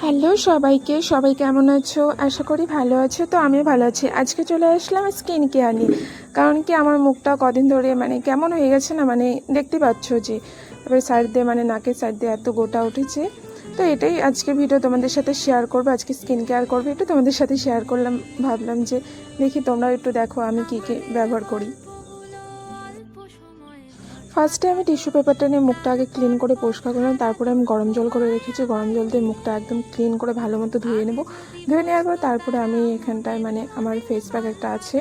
Hello সবাইকে, সবাই কেমন আছো? আশা করি ভালো আছো, তো আমিও ভালো আছি। আজকে চলে আসলাম স্কিন কেয়ার নিয়ে। কারণ কি আমার মুখটা কদিন ধরে মানে কেমন হয়ে গেছে না মানে দেখতে পাচ্ছ যে তারপরে সাইড দিয়ে মানে নাকের সাইড দিয়ে এত গোটা উঠেছে। তো এটাই আজকে ভিডিও তোমাদের সাথে শেয়ার করব, আজকে স্কিন কেয়ার করব। একটু তোমাদের সাথে শেয়ার করলাম, ভাবলাম যে, দেখি তোমরা একটু দেখো আমি কী কী ব্যবহার করি। ফার্স্টে আমি টিস্যু পেপারটা নিয়ে মুখটা আগে ক্লিন করে পরিষ্কার করলাম তারপরে আমি গরম জল করে রেখেছি। গরম জল দিয়ে মুখটা একদম ক্লিন করে ভালো মতো ধুয়ে নেব। ধুয়ে নেওয়ার পর তারপরে আমি এখানটায় মানে আমার ফেস প্যাক একটা আছে,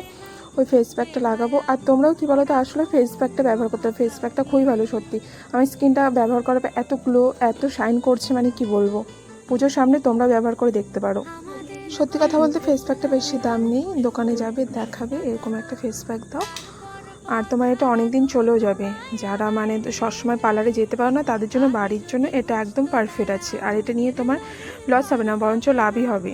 ওই ফেস প্যাকটা লাগাবো। আর তোমরাও কী বলো তো আসলে ফেস প্যাকটা ব্যবহার করতে হবে। ফেস প্যাকটা খুবই ভালো সত্যি। আমার স্কিনটা ব্যবহার করার পর এত গ্লো এত শাইন করছে মানে কি বলব? পুজোর সামনে তোমরা ব্যবহার করে দেখতে পারো। সত্যি কথা বলতে ফেস প্যাকটা বেশি দাম নেই। দোকানে যাবে, দেখাবে, এরকম একটা ফেস প্যাক দাও। আর তোমার এটা অনেক দিন চলেও যাবে। যারা মানে সবসময় পার্লারে যেতে পারো না, তাদের জন্য বাড়ির জন্য এটা একদম পারফেক্ট আছে। আর এটা নিয়ে তোমার লস হবে না, বরঞ্চ লাভই হবে।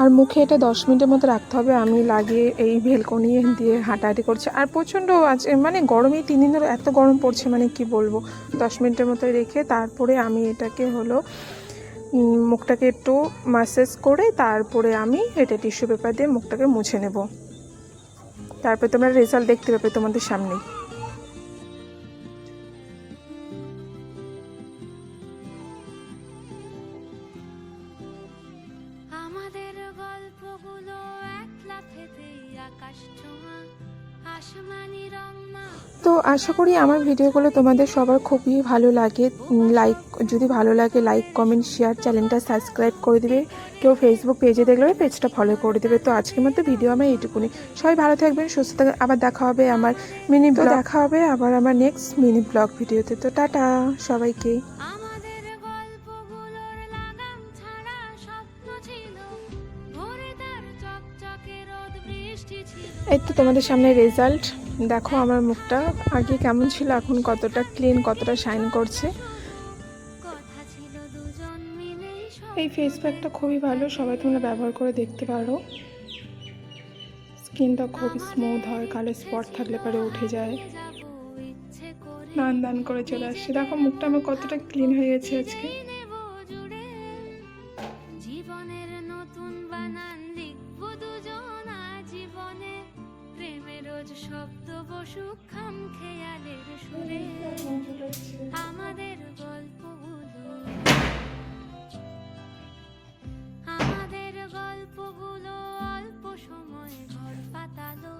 আর মুখে এটা দশ মিনিটের মতো রাখতে হবে। আমি লাগিয়ে এই ভেলকনি দিয়ে হাঁটাহাঁটি করছি। আর প্রচণ্ড আছে মানে গরমে তিন দিন ধরে এত গরম পড়ছে মানে কি বলব? দশ মিনিটের মতো রেখে তারপরে আমি এটাকে হলো মুখটাকে একটু মাসাজ করে তারপরে আমি এটা টিস্যু পেপার দিয়ে মুখটাকে মুছে নেব। তারপরে তোমরা রেজাল্ট দেখতে পাবে তোমাদের সামনে। আমাদের গল্পগুলো এক লাফেতেই আকাশ ছোঁয়া আসমানি তো আশা করি আমার ভিডিওগুলো তোমাদের সবার খুবই ভালো লাগে। লাইক যদি ভালো লাগে লাইক কমেন্ট শেয়ার চ্যানেলটা সাবস্ক্রাইব করে দেবে। কেউ ফেসবুক পেজে দেখলে পেজটা ফলো করে দেবে। তো আজকের মতো ভিডিও আমার এইটুকুনি। সবাই ভালো থাকবেন সুস্থ থাকবেন। আবার দেখা হবে আমার মিনি দেখা হবে আবার আমার নেক্সট মিনি ব্লগ ভিডিওতে তো টাটা সবাইকে। আমাদের গল্পগুলোর লাগাম ছাড়া স্বপ্ন ছিল। ভোরে তার চকচকে রোদ বৃষ্টি ছিল। এই তো তোমাদের সামনে রেজাল্ট দেখো আমার মুখটা আগে কেমন ছিল, এখন কতটা ক্লিন কতটা শাইন করছে। এই ফেস প্যাকটা খুবই ভালো, সবাই তোমরা ব্যবহার করে দেখতে পারো। স্কিনটা খুব স্মুথ হয়, কালো স্পট থাকলে পরে উঠে যায়। নান দান করে চলে আসছে। দেখো মুখটা আমার কতটা ক্লিন হয়ে গেছে আজকে। জীবনের নতুন বানান রোজ শব্দ বসুক খাম খেয়ালের সুরে। আমাদের গল্পগুলো। আমাদের গল্পগুলো অল্প সময় ঘর পাতালো।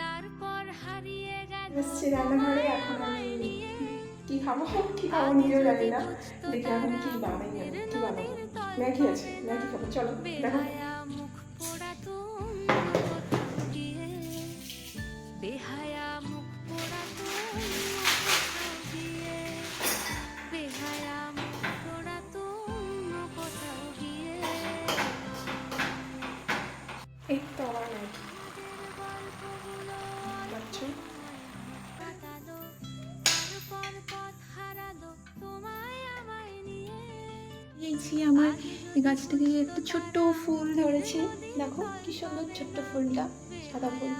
তারপর হারিয়ে গেল রান্নাঘরে এখন আমি কি খাব কি খাব নিজেও জানি না। দেখি এখন কি বানাই কি বানাবো। ম্যাগি আছে ম্যাগি খাব চলো দেখো। এই তো আমার ম্যাগি পাচ্ছ আমার এই গাছ থেকে একটা ছোট্ট ফুল ধরেছে দেখো কি সুন্দর ছোট্ট ফুলটা সাদা ফুল